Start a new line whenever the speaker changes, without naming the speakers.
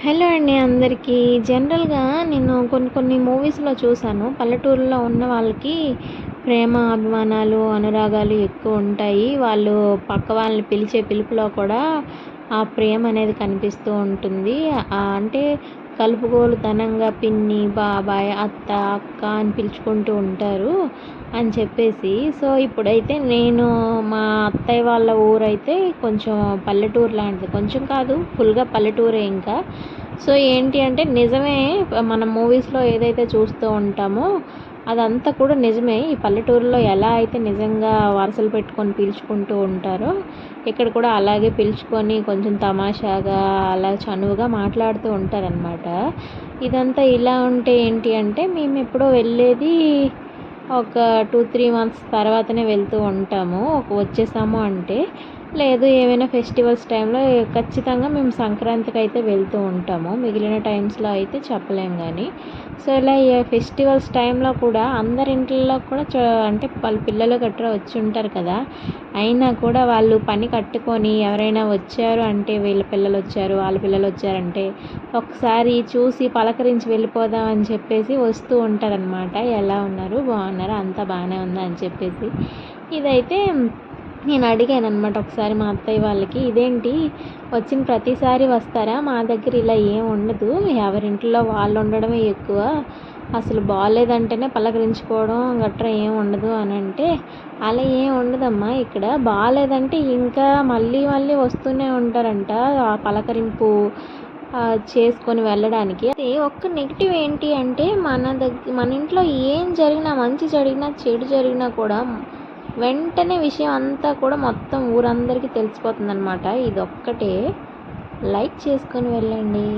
Hello అండి అందరికీ. జనరల్గా నేను కొన్ని కొన్ని మూవీస్లో చూశాను. పల్లెటూరులో ఉన్న వాళ్ళకి ప్రేమ అభిమానాలు అనురాగాలు ఎక్కువ ఉంటాయి. వాళ్ళు పక్క వాళ్ళని పిలిచే పిలుపులో కూడా ఆ ప్రేమ అనేది కనిపిస్తూ ఉంటుంది. అంటే కలుపుగోలుతనంగా పిన్ని బాబాయ్ అత్త అక్క అని పిలుచుకుంటూ ఉంటారు అని చెప్పేసి. సో ఇప్పుడైతే నేను మా అత్తయ్య వాళ్ళ ఊరైతే కొంచెం పల్లెటూరు లాంటిది. కొంచెం కాదు ఫుల్గా పల్లెటూరే ఇంకా. సో ఏంటి అంటే నిజమే మన మూవీస్లో ఏదైతే చూస్తూ ఉంటామో అదంతా కూడా నిజమే. ఈ పల్లెటూరులో ఎలా అయితే నిజంగా వరుసలు పెట్టుకొని పిలుచుకుంటూ ఉంటారో ఇక్కడ కూడా అలాగే పిలుచుకొని కొంచెం తమాషాగా అలా చనువుగా మాట్లాడుతూ ఉంటారనమాట ఇదంతా ఇలా ఉంటే ఏంటి అంటే మేము ఎప్పుడో వెళ్ళేది ఒక టూ త్రీ మంత్స్ తర్వాతనే వెళ్తూ ఉంటాము. వచ్చేసాము అంటే లేదు ఏమైనా ఫెస్టివల్స్ టైంలో ఖచ్చితంగా మేము సంక్రాంతికి అయితే వెళ్తూ ఉంటాము. మిగిలిన టైమ్స్లో అయితే చెప్పలేము కానీ సో ఇలా ఫెస్టివల్స్ టైంలో కూడా అందరి ఇంట్లో కూడా అంటే వాళ్ళ పిల్లలు గట్రా వచ్చి ఉంటారు కదా. అయినా కూడా వాళ్ళు పని కట్టుకొని ఎవరైనా వచ్చారు అంటే వీళ్ళ పిల్లలు వచ్చారు వాళ్ళ పిల్లలు వచ్చారంటే ఒకసారి చూసి పలకరించి వెళ్ళిపోదాం అని చెప్పేసి వస్తూ ఉంటారనమాట ఎలా ఉన్నారు? బాగున్నారా? అంతా బాగానే ఉందా? అని చెప్పేసి. ఇదైతే నేను అడిగాను అనమాట ఒకసారి మా అత్తయ్య వాళ్ళకి ఇదేంటి? వచ్చిన ప్రతిసారి వస్తారా? మా దగ్గర ఇలా ఏం ఉండదు. ఎవరింట్లో వాళ్ళు ఉండడమే ఎక్కువ. అసలు బాగాలేదంటేనే పలకరించుకోవడం గట్రా ఏం ఉండదు అని అంటే అలా ఏం ఉండదమ్మా ఇక్కడ. బాగాలేదంటే ఇంకా మళ్ళీ మళ్ళీ వస్తూనే ఉంటారంట ఆ పలకరింపు చేసుకొని వెళ్ళడానికి. అదే ఒక్క నెగిటివ్ ఏంటి అంటే మన దగ్గర మన ఇంట్లో ఏం జరిగినా మంచి జరిగినా చెడు జరిగినా కూడా వెంటనే విషయం అంతా కూడా మొత్తం ఊరందరికీ తెలిసిపోతుంది అనమాట ఇది ఒక్కటే లైక్ చేసుకొని వెళ్ళండి.